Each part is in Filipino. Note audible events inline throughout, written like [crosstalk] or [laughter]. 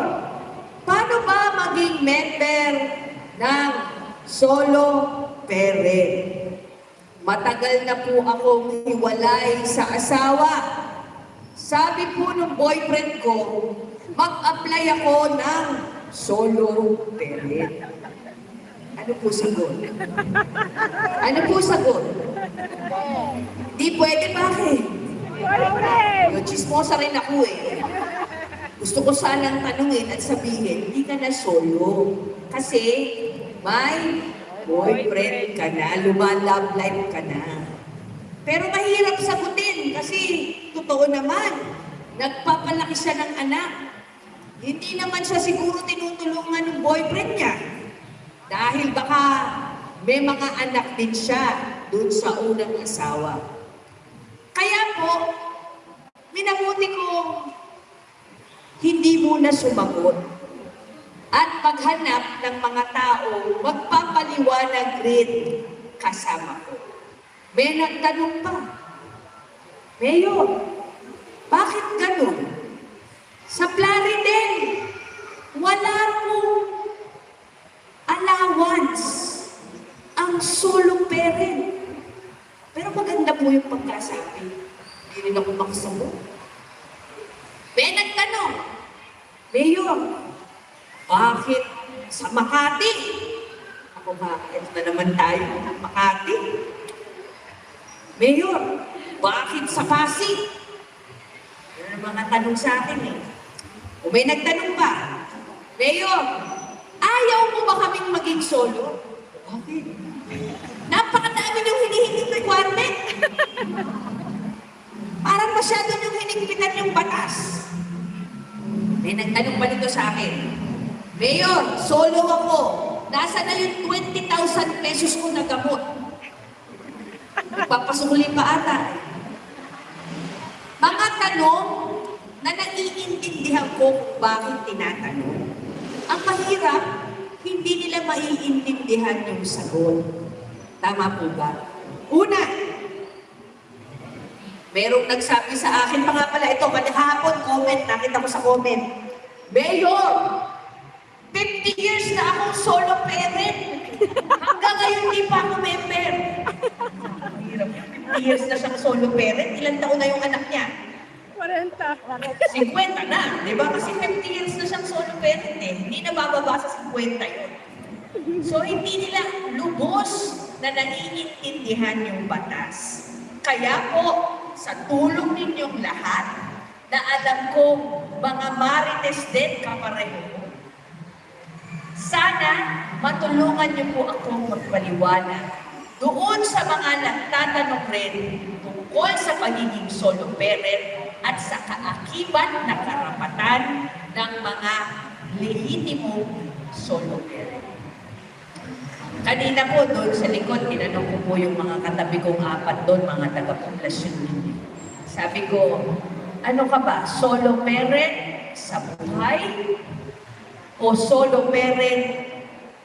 Mayor, paano ba maging member ng solo parent? Matagal na po akong hiwalay sa asawa. Sabi po ng boyfriend ko, mag-apply ako ng solo parent. Ano po sagot? Ano po sagot? Di pwede, bakit? Yung chismosa rin ako eh. Gusto ko sanang tanungin at sabihin, hindi ka na solo. Kasi may boyfriend ka na, lumalove life ka na. Pero mahirap sagutin kasi totoo naman, nagpapalaki siya ng anak. Hindi naman siya siguro tinutulungan ng boyfriend niya. Dahil baka may mga anak din siya doon sa unang asawa. Kaya po, minabuti ko hindi muna sumagot. At paghanap ng mga tao, magpapaliwanag rin kasama ko. May nagtanong pa, Mayor, bakit ganun? Sa Plaridel, wala po allowance ang solo parent. Pero maganda po yung pagkasabi. Hindi rin ako makasagot. May nagtanong, Mayor, bakit sa Makati? Ako bakit na naman tayo ng Makati? Mayor, bakit sa Pasig? Yan ang mga tanong sa akin eh. O may nagtanong pa, Mayor, ayaw mo ba kaming maging solo? Bakit? Napakadami yung hinihinging requirement. [laughs] Parang masyado yung hinigpitan yung batas. May nagtanong pa dito sa akin, Mayor, solo ako. Nasa na yung 20,000 pesos ko na gamot? Nagpapasuli pa ata. Mga tanong na naiintindihan ko kung bakit tinatanong. Ang mahirap, hindi nila maiintindihan yung sagot. Tama po ba? Una, merong nagsabi sa akin pa nga pala ito, kahapon comment, nakita ko sa comment. Mayor, 50 years na akong solo parent. Hanggang ngayon di pa ako member. Ang hirap. 50 years na siyang solo parent. Ilan taon na yung anak niya? 40. 50 na, di ba? Kasi 50 years na siyang solo parent eh. Hindi na bababa sa 50 yun. So, hindi nila lubos na naiintindihan yung batas. Kaya po, sa tulong ninyong lahat, na alam ko, mga marites din kapareho. Sana matulungan niyo po ako magpaliwanag doon sa mga nagtatanong rin tungkol sa pagiging solo parent at sa kaakibat na karapatan ng mga lehitimo solo parent. Kanina po doon sa likod, tinanong ko po yung mga katabi kong apat doon, mga taga-poblasyon ninyo. Sabi ko, ano ka ba, solo parent sa buhay o solo parent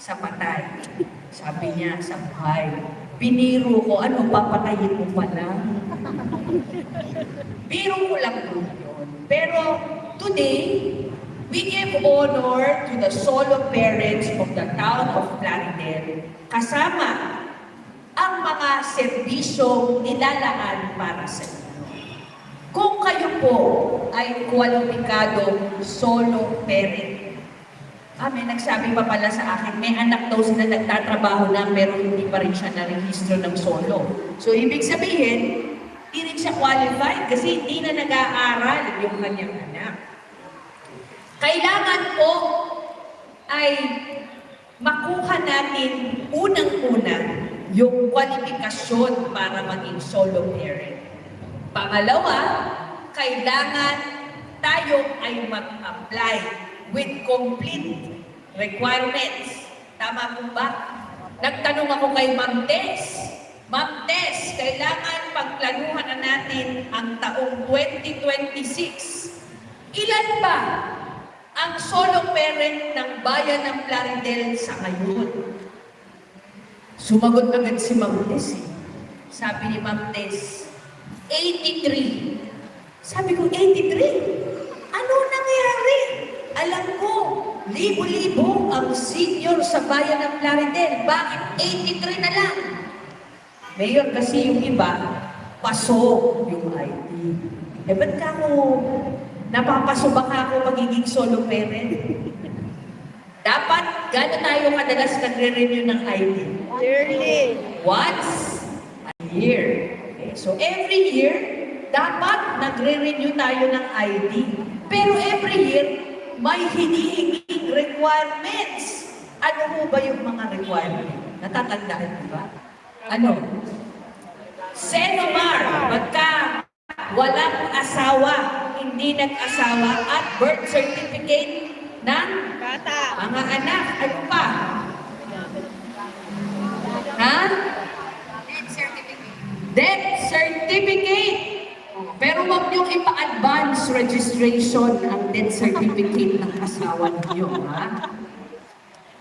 sa patay? Sabi niya, sa buhay. Biniro ko, ano, papatayin mo pa lang? [laughs] Biro ko lang po yun. Pero today, we give honor to the solo parents of the town of Plaridel kasama ang mga serbisyong nilalaan para sa inyo. Kung kayo po ay kwalipikadong solo parent, Ah, may nagsabi pa pala sa akin, may anak daw sila nagtatrabaho na pero hindi pa rin siya narehistro ng solo. So, ibig sabihin, hindi rin siya qualified kasi hindi na nag-aaral yung kanyang anak. Kailangan po ay makuha natin unang-una yung kwalifikasyon para maging solo parent. Pangalawa, kailangan tayo ay mag-apply with complete requirements. Tama po ba? Nagtanong ako kay Ma'am Tess. Ma'am Tess, kailangan pagplanuhan na natin ang taong 2026. Ilan ba ang solo parent ng bayan ng Plaridel sa ngayon? Sumagot agad si Ma'am Tess. Sabi ni Ma'am Tess, 83. Sabi ko, 83? Ano nangyari? Alam ko, libo-libo ang senior sa bayan ng Plaridel. Bakit 83 na lang? Mayor, kasi yung iba, paso yung ID. Eh, ba't ka mo, napapaso ba ka ako magiging solo parent? Dapat, gano'n tayo madalas nagre-renew ng ID? Yearly. Once a year. So every year, dapat nagre-renew tayo ng ID. Pero every year, may hinihinging requirements. Ano ho ba yung mga requirements? Natatandaan mo ba? Ano? Senomar, pagka walang asawa, hindi nag-asawa, at birth certificate ng Bata. mga anak. Ano pa? Ha? Death certificate. Pero wag niyong ipa-advance registration ang death certificate ng asawa niyo, ha?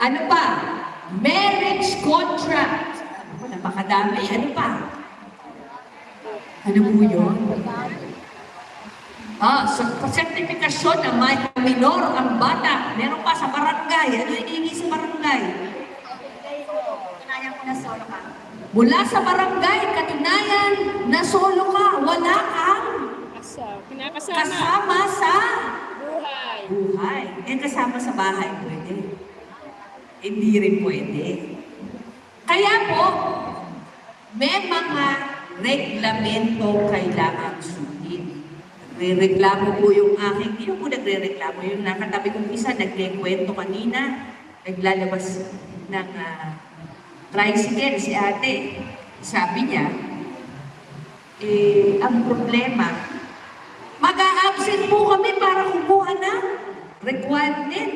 Ano pa? Marriage contract. Ano, napakadami. Ano pa? Ano po yun? Ah, sa sertifikasyon na may minor ang bata. Meron pa sa barangay. Ano hinihingi sa barangay? Kaya ko na solo ka. Mula sa barangay, katunayan na solo ka. Wala kang Asa, pinakasama. kasama sa Buhay. buhay. Eh, kasama sa bahay, pwede. Hindi rin pwede. Kaya po, may mga reglamento kailangan sundin. Nagre-reklamo po yung aking, hindi po nagre-reklamo, yung nakatabi kong isa, nagkikwento kanina, naglalabas ng ah, tricycle si ate. Sabi niya, eh, ang problema, mag-a-absent po kami para kumuha ng requirement.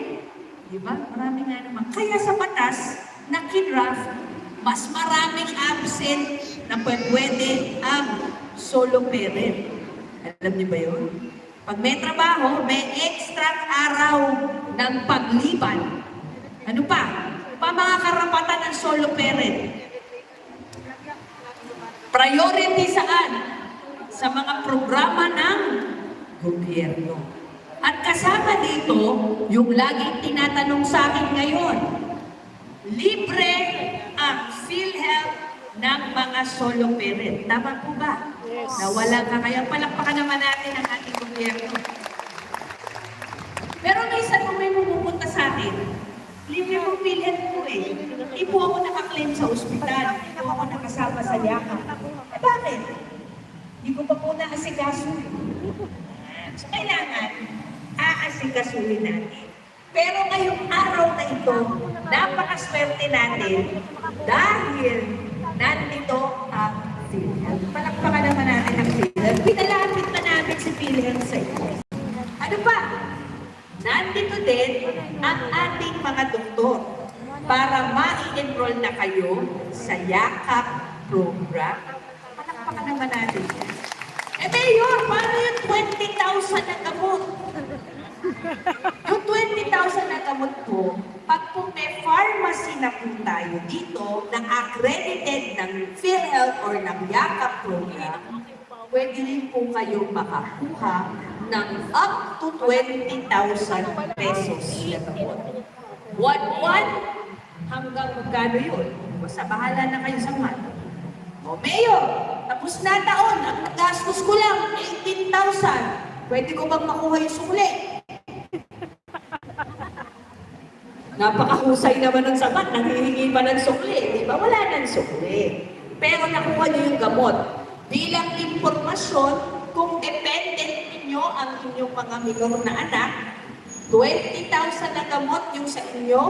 Di ba? Marami nga naman. Kaya sa batas na kinraft, mas maraming absent na pwede ang solo parent. Alam niyo ba yun? Pag may trabaho, may extra araw ng pagliban. Ano pa? Pa mga karapatan ng solo parent. Priority saan? Sa mga programa ng gobyerno. At kasama dito, yung laging tinatanong sa akin ngayon, libre ang PhilHealth ng mga solo parent. Tama po ba? Yes. Na wala ka kaya palakpakan naman natin ang ating gobyerno. Pero minsan kung may pumupunta sa akin, PhilHealth po eh. Hindi po ako nakaklaim sa ospital. Hindi po ako nakasama sa yaka. Eh bakit? Hindi ko pa po naasikaso. eh. So kailangan, aasikasuhin natin. Pero ngayong araw na ito, napakaswerte natin dahil nandito ang. Palakpakan naman natin ang PhilHealth. Pinalapit na namin si PhilHealth sa inyo. Ano pa? Nandito din ang ating mga doktor para ma-enroll na kayo sa YAKAP program. Palakpakan naman natin. Eh, Mayor, paano yung 20,000 na gamot? Yung 20,000 na gamot po, pag po may pharmacy na po tayo dito na accredited ng PhilHealth or ng YAKAP program, pwede rin po kayo makakuha ng up to 20,000 pesos. One-one hanggang magkano yun? Basta bahala na kayo sa month. O, Mayor, tapos na taon, ang gastos ko lang, 18,000. Pwede ko bang makuha yung sukli? [laughs] Napakahusay naman ng sabat, nanghihingi pa ng sukli. Di ba? Wala ng sukli. Pero nakuha niyo yung gamot. Bilang impormasyon, kung dependent ninyo ang inyong mga minor na anak, 20,000 na gamot yung sa inyo,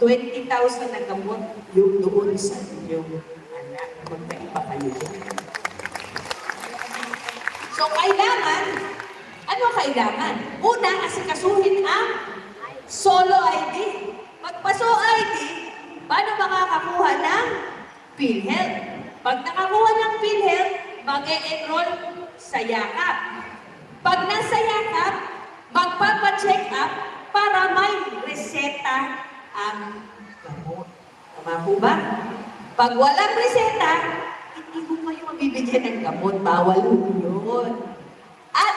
20,000 na gamot yung doon sa inyong anak. Magkaiba kayo dyan. So, kailangan, ano kailangan? Una, asikasuhin ang solo ID. Pag paso ID, paano makakakuha ng PhilHealth? Pag nakakuha ng PhilHealth, mag-e-enroll sa yakap. Pag nasa yakap, magpapa-check up para may reseta ang gamot. Tama po ba? Pag walang reseta, hindi ko kayo mabibigyan ng gamot. Bawal po yun. At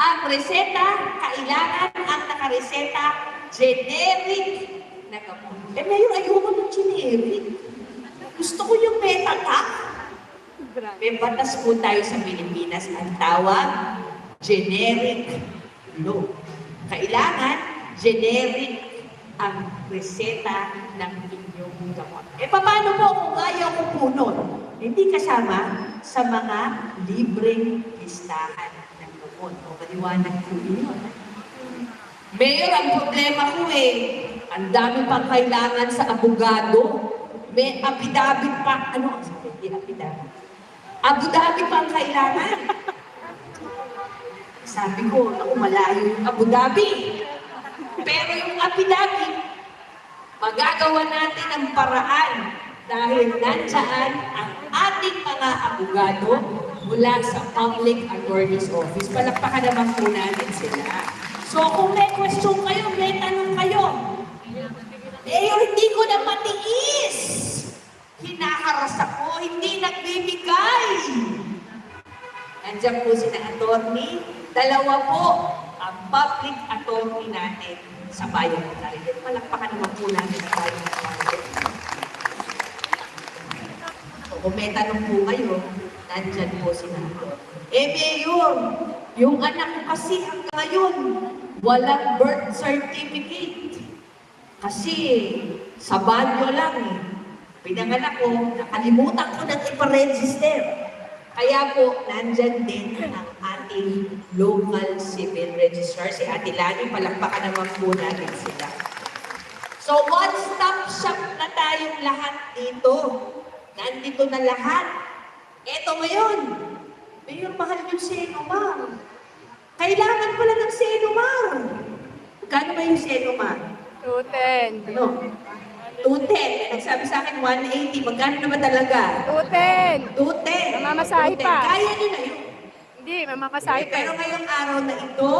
ang reseta, kailangan ang nakareseta generic na gamot. Eh, ngayon ayoko ng generic. Gusto ko yung metatak. May batas po tayo sa Pilipinas ang tawag generic law. Kailangan generic ang reseta ng inyong gamot. Eh paano po kung ayaw ko po? Hindi kasama sa mga libreng listahan ng gamot. O maliwanag po yun. Mayor, ang problema ko eh, ang dami pang kailangan sa abogado. May affidavit pa. Ano ang sabi? Hindi affidavit. Abu Dhabi pang kailangan. Sabi ko, ako malayo yung Abu Dhabi. Pero yung affidavit, magagawa natin ang paraan dahil nandyan ang ating mga abogado mula sa Public Attorney's Office. Palakpakan naman po natin sila. So kung may question kayo, may tanong kayo, eh hindi ko na matiis. Hinaharas ako, hindi nagbibigay. Nandiyan po si na attorney. Dalawa po ang public attorney natin sa bayan ng Caribe. Palakpakan naman po natin ang bayan ng Caribe. So, kung may tanong po kayo, nandyan po si na Eh, Mayor, yung anak ko kasi hanggang ngayon, walang birth certificate. Kasi sa banyo lang eh. Pinanganak ko, nakalimutan ko nang iparegister. Kaya po, nandyan din ang ating local civil registrar, si Ate Lani. Palakpakan naman po natin sila. So, one-stop shop na tayong lahat dito. Nandito na lahat. Eto ngayon, Mayor, mahal yung Senomar. Kailangan pala ng Senomar. Kano ba yung Senomar? 210. Ano? 210. Nagsabi sa akin 180. Magkano na ba talaga? 210. 210. Mamamasahe 210. pa. Kaya nyo na yun. Hindi, mamamasahe pa. Pero ngayong araw na ito,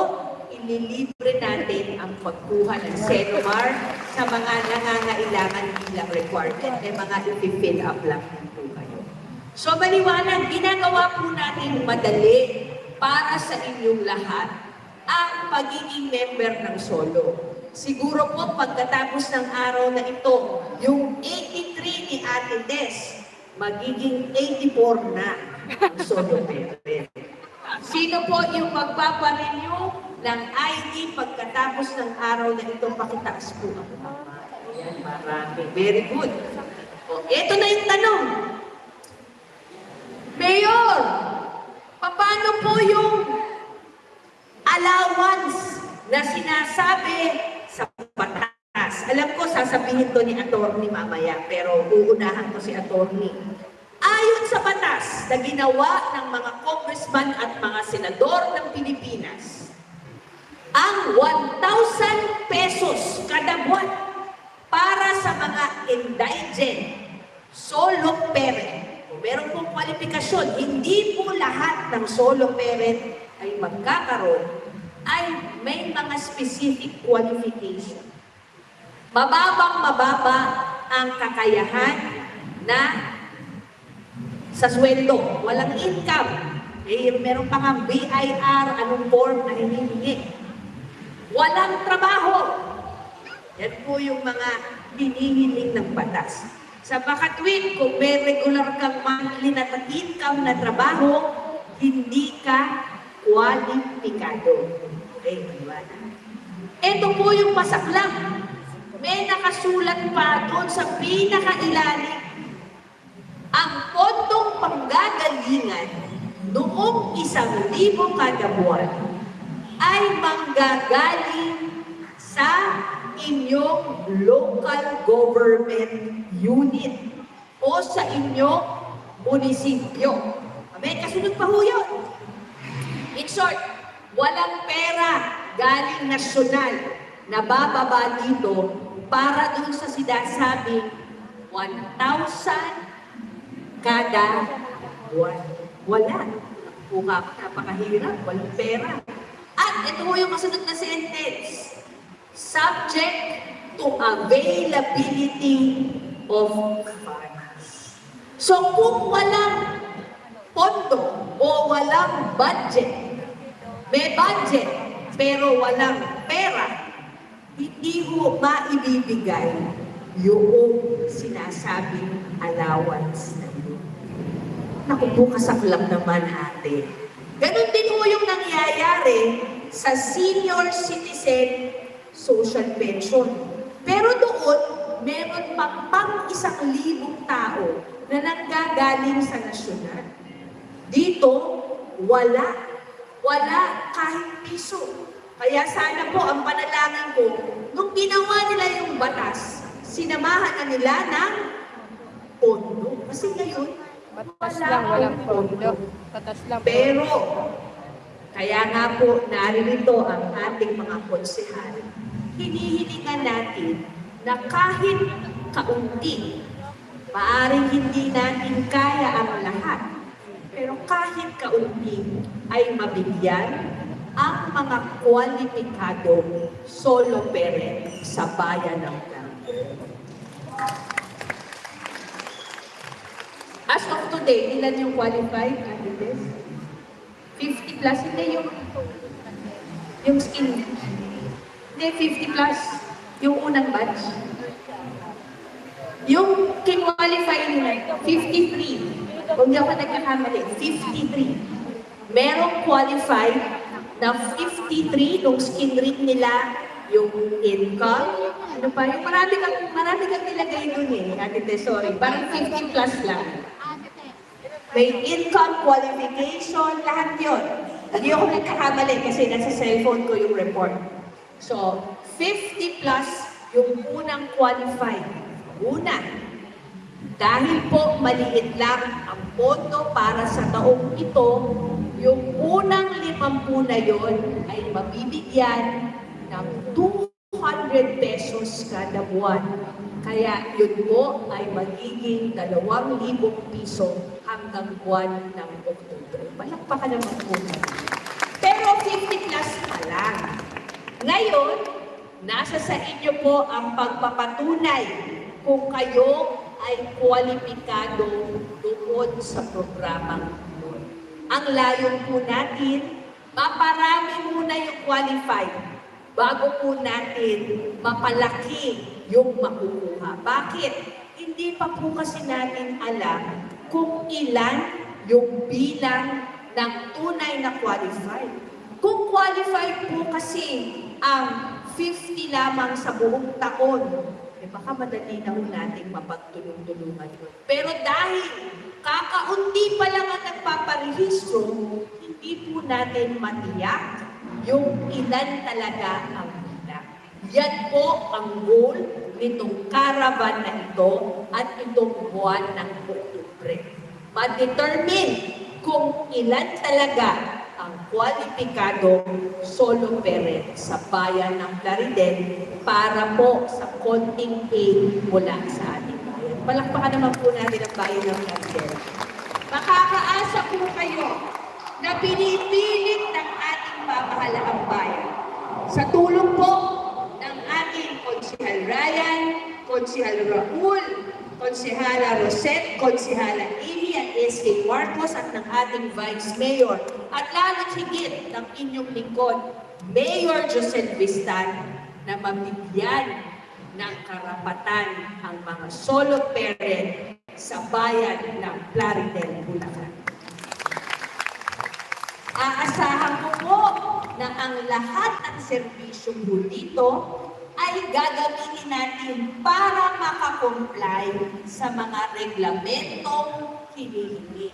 ililibre natin ang pagkuha ng Senomar sa mga nangangailangan bilang requirement. May mga i-fill up lang po kayo. So maliwanag, ginagawa po natin madali para sa inyong lahat ang pagiging member ng solo. Siguro po pagkatapos ng araw na ito, yung 83 ni Ate Des, magiging 84 na member. Sino po yung magpaparenew ng ID pagkatapos ng araw na ito? Pakitaas po mama. Ayan, marami. Very good. O, eto na yung tanong. Mayor, paano po yung allowance na sinasabi sasabihin to ni attorney mamaya, pero uunahan ko si attorney. Ayon sa batas na ginawa ng mga congressman at mga senador ng Pilipinas, ang 1,000 pesos kada buwan para sa mga indigent solo parent. Kung meron pong kwalifikasyon, hindi po lahat ng solo parent ay magkakaroon, ay may mga specific qualification. Mababang mababa ang kakayahan na sa sweldo, walang income. Eh, meron pa nga BIR, anong form na hinihingi. Walang trabaho. Yan po yung mga hinihiling ng batas. Sa bakatwid, kung may regular kang monthly na income na trabaho, hindi ka kwalipikado. Okay, maliwanag. Ito po yung pasaklang. May nakasulat pa doon sa pinakailalim. Ang pondong panggagalingan noong isang libo kada buwan ay manggagaling sa inyong local government unit o sa inyong munisipyo. May kasunod pa ho yun. In short, walang pera galing nasyonal na bababa dito para doon sa sinasabing 1,000 kada buwan. Wala. Kuha ka, napakahirap, walang pera. At ito mo yung kasunod na sentence. Subject to availability of funds. So kung walang pondo o walang budget, may budget pero walang pera, hindi ho maibibigay yung sinasabing allowance na yun. Naku po, kasaklap naman ate. Ganon din ho yung nangyayari sa senior citizen social pension. Pero doon, meron pang pang isang libong tao na nanggagaling sa nasyonal. Dito, wala. Wala kahit piso. Kaya sana po, ang panalangin ko, nung ginawa nila yung batas, sinamahan na nila ng pondo. Kasi ngayon, Batas wala lang, walang pondo. Batas lang. Pero, kaya nga po, naririto ang ating mga konsehal. Hinihilingan natin na kahit kaunti, maaring hindi natin kaya ang lahat, pero kahit kaunti ay mabigyan ang mga kwalipikadong solo parent sa bayan ng Blanco. As of today, ilan yung qualified candidates? 50 plus, hindi yung yung skin. Hindi, 50 plus. Yung unang batch. Yung kinqualify nila, 53. Kung di ako nagkakamali, 53. Merong qualified na 53 nung skin rate nila, yung income, ano pa, yung marami kang, marami kang nilagay dun eh, Ate Tess, sorry, parang 50 plus lang. May income qualification, lahat yun. Hindi ako nagkakamali kasi nasa cellphone ko yung report. So, 50 plus yung unang qualified. Una, dahil po maliit lang ang pondo para sa taong ito, yung unang limampu na yon ay mabibigyan ng 200 pesos kada buwan. Kaya yun po ay magiging 2,000 piso hanggang buwan ng Oktubre. Palakpakan naman po. Pero 50 plus pa lang. Ngayon, nasa sa inyo po ang pagpapatunay kung kayo ay kwalipikado doon sa programang yun. Ang layon po natin, maparami muna yung qualified bago po natin mapalaki yung makukuha. Bakit? Hindi pa po kasi natin alam kung ilan yung bilang ng tunay na qualified. Kung qualified po kasi ang 50 lamang sa buong taon, eh baka madali na ho nating mapagtulong-tulungan yun. Pero dahil kakaunti pa lang ang nagpaparehistro, hindi po natin matiyak yung ilan talaga ang bilang. Yan po ang goal nitong caravan na ito at itong buwan ng Oktubre. Ma-determine kung ilan talaga ang kwalipikado solo parent sa bayan ng Plaridel para po sa konting aid mula sa bayan. Palakpakan naman po natin ang bayan ng Plaridel. Makakaasa po kayo na pinipilit ng ating pamahalaang bayan sa tulong po ng ating Konsihal Ryan, Konsihal Raul, Konsihala Rosette, Konsihala Amy at S.K. Marcos at ng ating Vice Mayor at lalo higit ng inyong lingkod, Mayor Josel Vistan na mabigyan ng karapatan ang mga solo parent sa bayan ng Plaridel, Bulacan. Aasahan ko po na ang lahat ng serbisyong po dito ay gagamitin natin para makakomply sa mga reglamentong hinihingi.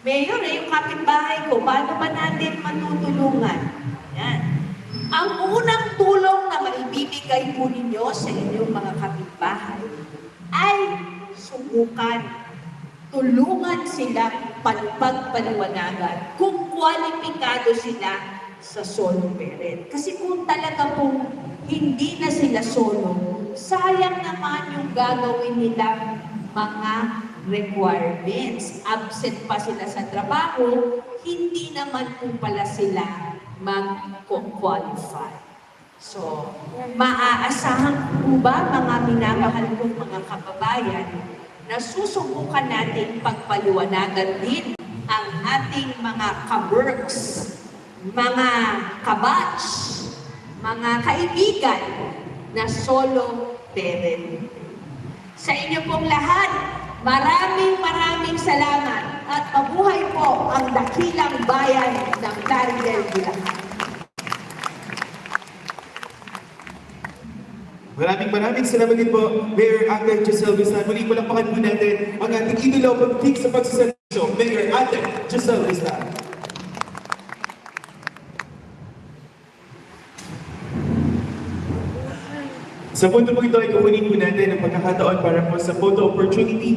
Mayor, eh, yung kapitbahay ko, paano ba natin matutulungan? Yan. Ang unang tulong na maibibigay po ninyo sa inyong mga kapitbahay ay subukan tulungan sila palpagpaliwanagan kung kwalipikado sila sa solo parent. Kasi kung talaga pong hindi na sila solo, sayang naman yung gagawin nilang mga requirements. Absent pa sila sa trabaho, hindi naman po pala sila mag-qualify. So, maaasahan po ba mga minamahal kong mga kababayan na susubukan natin pagpaliwanagan din ang ating mga kaworks, mga kabatch, mga kaibigan na solo parent. Sa inyo pong lahat, maraming maraming salamat at mabuhay po ang dakilang bayan ng Plaridel, Bulacan. Maraming maraming salamat din po, Mayor Ate Giselle Vistan. Muli po lang po natin ang ating idolo pagtik sa pagsasalisyo, Mayor Ate Giselle Vistan. Sa punto po ito ay kukunin po natin ang pagkakataon para po sa photo opportunity